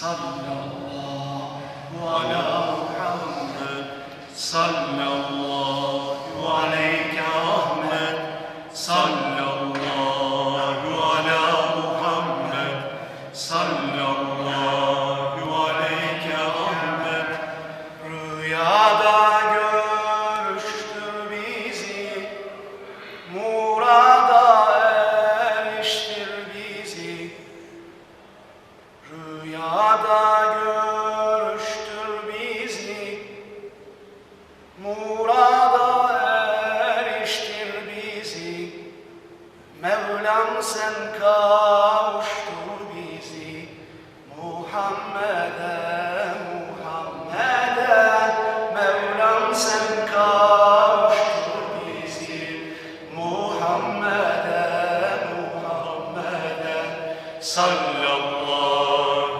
Sallallahu ala Muhammed Sallallahu Rüyada görüştür bizi. Murada eriştir bizi. Mevlam sen kavuştur bizi. Muhammed'e, Muhammed'e. Mevlam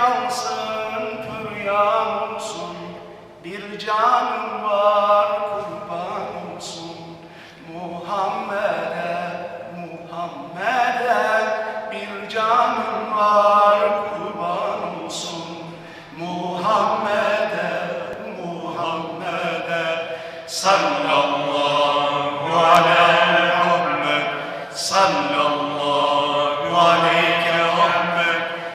yansın püryan olsun Bir canım var kurban olsun Muhammed'e, Muhammed'e Bir canım var kurban olsun Muhammed'e, Muhammed'e Sallallahu aleyhi ve sellem. Sallallahu